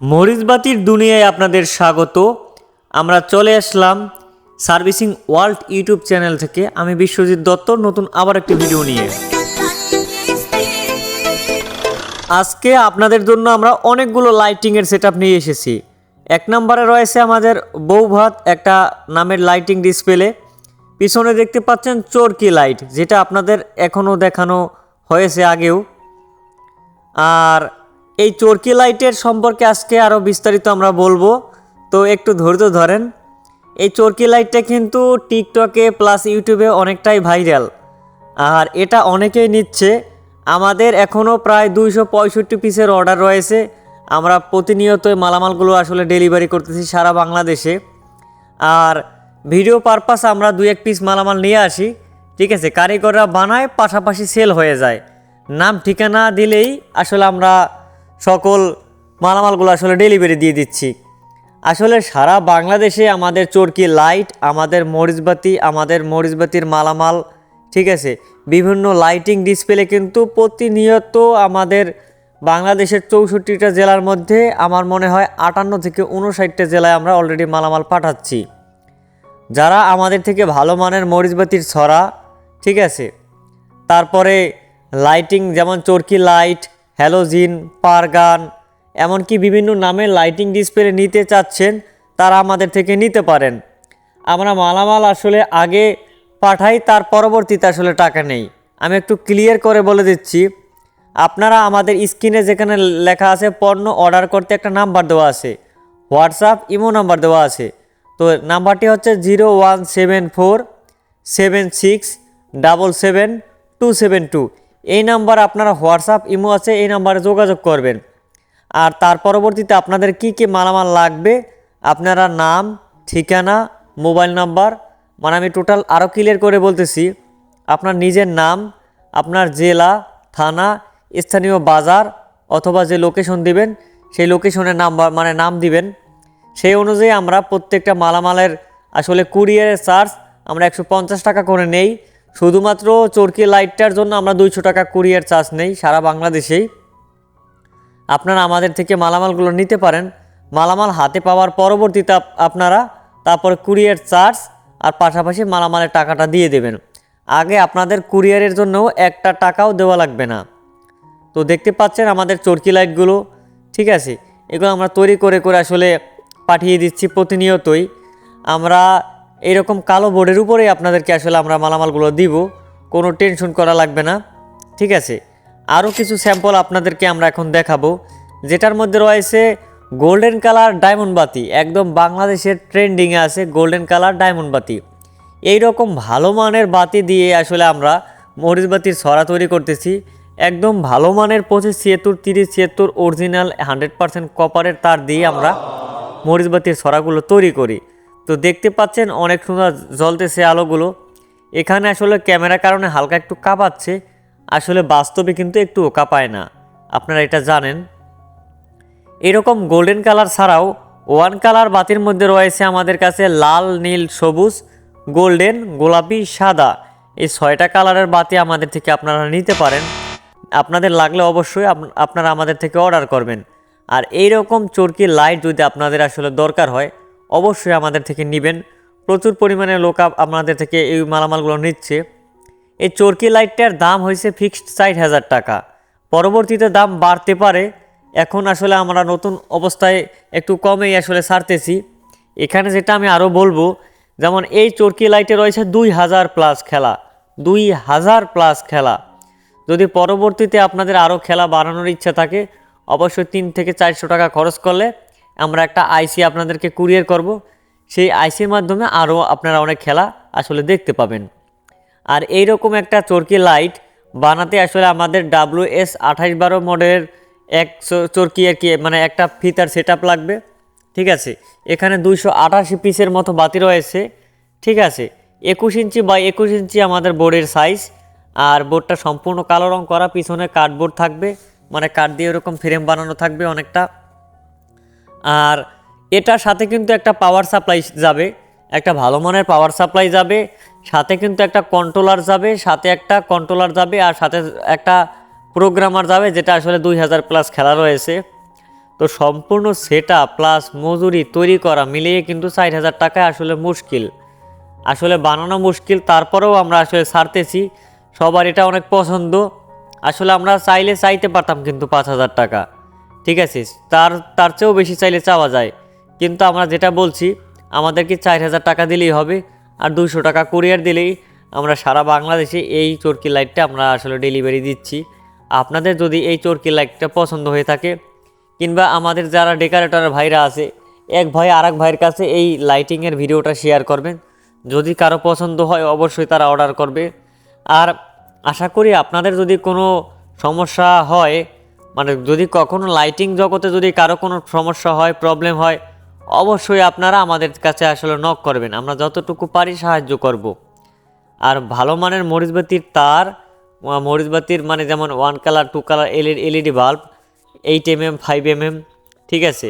মরিচবাতির দুনিয়ায় আপনাদের স্বাগত। আমরা চলে আসলাম সার্ভিসিং ওয়ার্ল্ড ইউটিউব চ্যানেল থেকে। আমি বিশ্বজিৎ দত্ত, নতুন আবার একটি ভিডিও নিয়ে। আজকে আপনাদের জন্য আমরা অনেকগুলো লাইটিংয়ের সেট আপ নিয়ে এসেছি। এক নম্বরে রয়েছে আমাদের বৌভাত, একটা নামের লাইটিং ডিসপ্লে পিছনে দেখতে পাচ্ছেন চরকি লাইট যেটা আপনাদের এখনও দেখানো হয়েছে আগেও। আর এই চরকি লাইটের সম্পর্কে আজকে আরও বিস্তারিত আমরা বলব। তো একটু ধৈর্য ধরেন। এই চরকি লাইটটা কিন্তু টিকটকে প্লাস ইউটিউবে অনেকটাই ভাইরাল। আর এটা অনেকেই নিচ্ছে। আমাদের এখনও প্রায় দুইশো পঁয়ষট্টি পিসের অর্ডার রয়েছে। আমরা প্রতিনিয়ত মালামালগুলো আসলে ডেলিভারি করতেছি সারা বাংলাদেশে। আর ভিডিও পারপাস আমরা দুই এক পিস মালামাল নিয়ে আসি। ঠিক আছে, কারিগররা বানায়, পাশাপাশি সেল হয়ে যায়। নাম ঠিকানা দিলেই আসলে আমরা সকল মালামালগুলো আসলে ডেলিভারি দিয়ে দিচ্ছি। আসলে সারা বাংলাদেশে আমাদের চরকি লাইট আমাদের মরিচবাতি, আমাদের মরিচবাতির মালামাল, ঠিক আছে? বিভিন্ন লাইটিং ডিসপ্লে কিন্তু প্রতিনিয়ত আমাদের বাংলাদেশের চৌষট্টিটা জেলার মধ্যে আমার মনে হয় আটান্ন থেকে উনষাটটা জেলায় আমরা অলরেডি মালামাল পাঠাচ্ছি। যারা আমাদের থেকে ভালো মানের মরিচবাতির ছড়া, ঠিক আছে? তারপরে লাইটিং যেমন চরকি লাইট হ্যালোজিন, পারগান, এমনকি বিভিন্ন নামে লাইটিং ডিসপ্লে নিতে চাচ্ছেন, তারা আমাদের থেকে নিতে পারেন। আমরা মালামাল আসলে আগে পাঠাই, তার পরবর্তীতে আসলে টাকা নেই। আমি একটু ক্লিয়ার করে বলে দিচ্ছি, আপনারা আমাদের স্ক্রিনে যেখানে লেখা আছে, পণ্য অর্ডার করতে একটা নাম্বার দেওয়া আছে। হোয়াটসঅ্যাপ, ইমো নাম্বার দেওয়া আছে। তো নাম্বারটি হচ্ছে zero one seven four seven six double seven two seven two. এই নাম্বার আপনারা হোয়াটসঅ্যাপ, ইমো আছে, এই নাম্বারে যোগাযোগ করবেন। আর তার পরবর্তীতে আপনাদের কি কি মালামাল লাগবে, আপনারা নাম, ঠিকানা, মোবাইল নাম্বার মানে আমি টোটাল আরও ক্লিয়ার করে বলতেছি, আপনার নিজের নাম, আপনার জেলা, থানা, স্থানীয় বাজার অথবা যে লোকেশন দিবেন, সেই লোকেশনের নাম্বার মানে নাম দিবেন। সেই অনুযায়ী আমরা প্রত্যেকটা মালামালের আসলে কুরিয়ারের চার্জ আমরা একশো পঞ্চাশ টাকা করে নেই। শুধুমাত্র চরকি লাইটটার জন্য আমরা দুইশো টাকা কুরিয়ার চার্জ নেই সারা বাংলাদেশেই। আপনারা আমাদের থেকে মালামালগুলো নিতে পারেন। মালামাল হাতে পাওয়ার পরবর্তীতে আপনারা তারপর কুরিয়ার চার্জ আর পাশাপাশি মালামালের টাকাটা দিয়ে দেবেন। আগে আপনাদের কুরিয়ারের জন্যও একটা টাকাও দেওয়া লাগবে না। তো দেখতে পাচ্ছেন আমাদের চরকি লাইটগুলো, ঠিক আছে? এগুলো আমরা তৈরি করে করে আসলে পাঠিয়ে দিচ্ছি প্রতিনিয়তই। আমরা এরকম কালো বোর্ডের উপরেই আপনাদেরকে আসলে আমরা মালামালগুলো দিব। কোনো টেনশন করা লাগবে না। ঠিক আছে? আরও কিছু স্যাম্পল আপনাদেরকে আমরা এখন দেখাবো। যেটার মধ্যে রয়েছে গোল্ডেন কালার ডায়মন্ড বাতি। একদম বাংলাদেশের ট্রেন্ডিংয়ে আছে গোল্ডেন কালার ডায়মন্ড বাতি। এই রকম ভালো মানের বাতি দিয়ে আসলে আমরা মরিচ বাতির তৈরি করতেছি। একদম ভালো মানের পঁচিশ ছিয়াত্তর, তিরিশ ছিয়াত্তর, অরিজিনাল হান্ড্রেড পার্সেন্ট কপারের তার দিয়ে আমরা মরিচ বাতির ছড়াগুলো তৈরি করি। তো দেখতে পাচ্ছেন অনেক সুন্দর জ্বলতেছে আলোগুলো। এখানে আসলে ক্যামেরার কারণে হালকা একটু কাঁপাচ্ছে, আসলে বাস্তবে কিন্তু একটু কাঁপায় না। আপনারা এটা জানেন। এরকম গোল্ডেন কালার ছাড়াও ওয়ান কালার বাতির মধ্যে রয়েছে আমাদের কাছে লাল, নীল, সবুজ গোল্ডেন গোলাপি, সাদা। এই ছয়টা কালারের বাতি আমাদের থেকে আপনারা নিতে পারেন। আপনাদের লাগলে অবশ্যই আপ- আপনারা আমাদের থেকে অর্ডার করবেন। আর এই রকম চরকি লাইট যদি আপনাদের আসলে দরকার হয় অবশ্যই আমাদের থেকে নেবেন। প্রচুর পরিমাণে লোক আপ- আপনাদের থেকে এই মালামালগুলো নিচ্ছে। এই চরকি লাইটটার দাম হয়েছে ফিক্সড ষাট হাজার টাকা। পরবর্তীতে দাম বাড়তে পারে। এখন আসলে আমরা নতুন অবস্থায় একটু কমেই আসলে ছাড়তেছি। এখানে যেটা আমি আরও বলব, যেমন এই চরকি লাইটে রয়েছে দুই হাজার প্লাস খেলা। দুই হাজার প্লাস খেলা। যদি পরবর্তীতে আপনাদের আরও খেলা বাড়ানোর ইচ্ছা থাকে, অবশ্যই তিন থেকে চারশো টাকা খরচ করলে আমরা একটা আইসি আপনাদেরকে কুরিয়ার করব। সেই আইসির মাধ্যমে আরও আপনারা অনেক খেলা আসলে দেখতে পাবেন। আর এই রকম একটা চরকি লাইট বানাতে আসলে আমাদের ডাব্লিউ এস আঠাশ বারো মডেলের এক চরকি আর কি মানে একটা ফিতার সেট লাগবে, ঠিক আছে? এখানে দুইশো আঠাশি পিসের মতো বাতি রয়েছে, ঠিক আছে? একুশ ইঞ্চি বাই একুশ ইঞ্চি আমাদের বোর্ডের সাইজ আর বোর্ডটা সম্পূর্ণ কালো রং করা, পিছনে কার্ডবোর্ড থাকবে মানে কাঠ দিয়ে এরকম ফ্রেম বানানো থাকবে অনেকটা। আর এটার সাথে কিন্তু একটা পাওয়ার সাপ্লাই যাবে, একটা ভালো মানের পাওয়ার সাপ্লাই যাবে, সাথে কিন্তু একটা কন্ট্রোলার যাবে, সাথে একটা কন্ট্রোলার যাবে আর সাথে একটা প্রোগ্রামার যাবে যেটা আসলে দুই হাজার প্লাস খেলা রয়েছে। তো সম্পূর্ণ সেটা প্লাস মজুরি তৈরি করা মিলিয়ে কিন্তু ষাট হাজার টাকায় আসলে মুশকিল। আসলে বানানো মুশকিল, তারপরেও আমরা আসলে ছাড়তেছি, সবার এটা অনেক পছন্দ। আসলে আমরা চাইলে চাইতে পারতাম কিন্তু পাঁচ হাজার টাকা। ঠিক আছে, তার তার চেয়েও বেশি চাইলে চাওয়া যায়। কিন্তু আমরা যেটা বলছি, আমাদেরকে চার হাজার টাকা দিলেই হবে, আর দুশো টাকা কুরিয়ার দিলেই আমরা সারা বাংলাদেশে এই চরকি লাইটটা আমরা আসলে ডেলিভারি দিচ্ছি। আপনাদের যদি এই চরকি লাইটটা পছন্দ হয়ে থাকে, কিংবা আমাদের যারা ডেকোরেটর ভাইরা আছে, এক ভাই আর এক ভাইয়ের কাছে এই লাইটিংয়ের ভিডিওটা শেয়ার করবেন। যদি কারও পছন্দ হয়, অবশ্যই তারা অর্ডার করবে। আর আশা করি আপনাদের যদি কোনো সমস্যা হয় মানে যদি কখনো লাইটিং জগতে যদি কারও কোনো সমস্যা হয় প্রবলেম হয়, অবশ্যই আপনারা আমাদের কাছে আসলে নক করবেন। আমরা যতটুকু পারি সাহায্য করব। আর ভালো মানের মরিচবাতির তার মরিচবাতির মানে যেমন one colour two colour LED LED bulb eight M M five M M ঠিক আছে?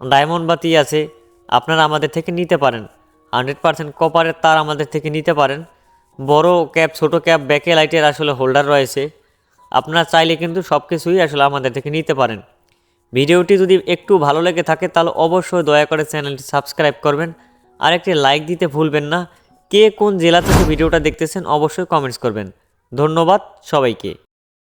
ডায়মন্ড বাতি আছে, আপনারা আমাদের থেকে নিতে পারেন। হান্ড্রেড পার্সেন্ট কপারের তার আমাদের থেকে নিতে পারেন। বড় ক্যাপ ছোট ক্যাপ ব্যাকে লাইটের আসলে হোল্ডার রয়েছে। আপনারা চাইলে কিন্তু সব কিছুই আসলে আমাদের থেকে নিতে পারেন। ভিডিওটি যদি একটু ভালো লেগে থাকে, তাহলে অবশ্যই দয়া করে চ্যানেলটি সাবস্ক্রাইব করবেন। আর একটি লাইক দিতে ভুলবেন না। কে কোন জেলা থেকে ভিডিওটা দেখতেছেন, অবশ্যই কমেন্টস করবেন। ধন্যবাদ সবাইকে।